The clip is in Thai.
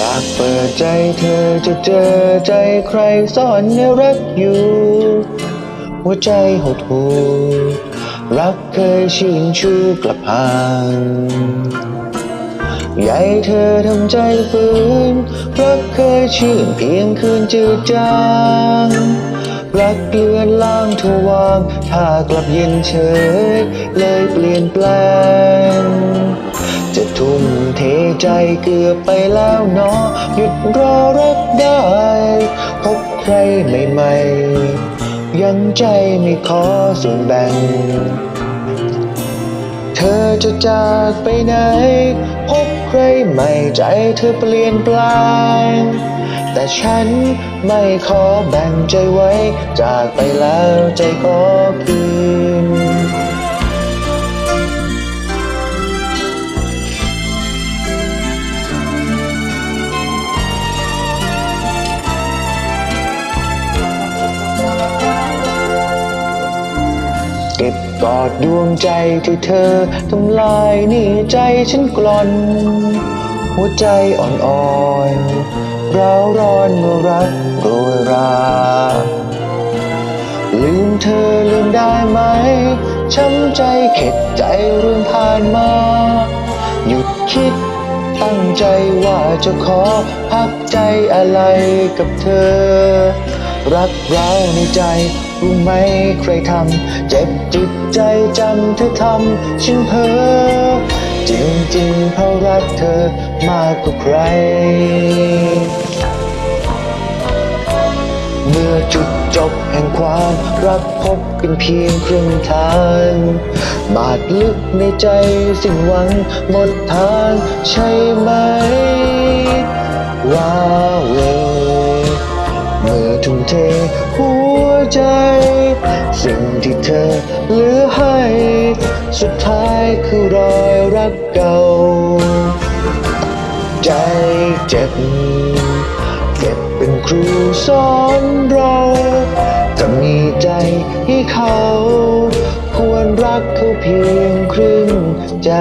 อยากเปิดใจเธอจะเจอใจใครซ่อนแนรักอยู่ หัวใจหดหูรักเคยชื่นชูกลับห่างใหญ่เธอทำใจฝืนรักเคยชื่นเพียงคืนจืดจางรักเลือนล่างทวางถ้ากลับเย็นเฉยเลยเปลี่ยนแปลง จะทุ่มเทใจเกือบไปแล้วเนาะหยุดรอรักได้ พบใครใหม่ๆ ยังใจไม่ขอส่วนแบ่ง เธอจะจากไปไหน พบใครใหม่ใจเธอเปลี่ยนแปลง แต่ฉันไม่ขอแบ่งใจไว้ จากไปแล้วใจขอคืน เก็บกอดดวงใจที่เธอทำลายหนี่ใจฉันกลอน หัวใจอ่อนๆร้าวร้อนเมื่อรักโรยรา ลืมเธอลืมได้ไหม ช้ำใจเข็ดใจเรื่องผ่านมา หยุดคิดตั้งใจว่าจะขอพักใจอะไรกับเธอ รักเราในใจ รู้ไหมใครทำ เจ็บจิตใจจำเธอทำฉันเพ้อจริงๆเพราะรักเธอมากกว่าใคร เมื่อจุดจบแห่งความรักพบเป็นเพียงครึ่งทางบาดลึกในใจสิ้นหวังหมดทางใช่ไหมว้าเวเมื่อทุ่มเทหัว ใจ สิ่งที่เธอเหลือให้ สุดท้ายคือรอยรักเก่า ใจเจ็บ เก็บเป็นครูสอนเราจะมีใจให้เขา ควรรักเขาเพียงครึ่งใจ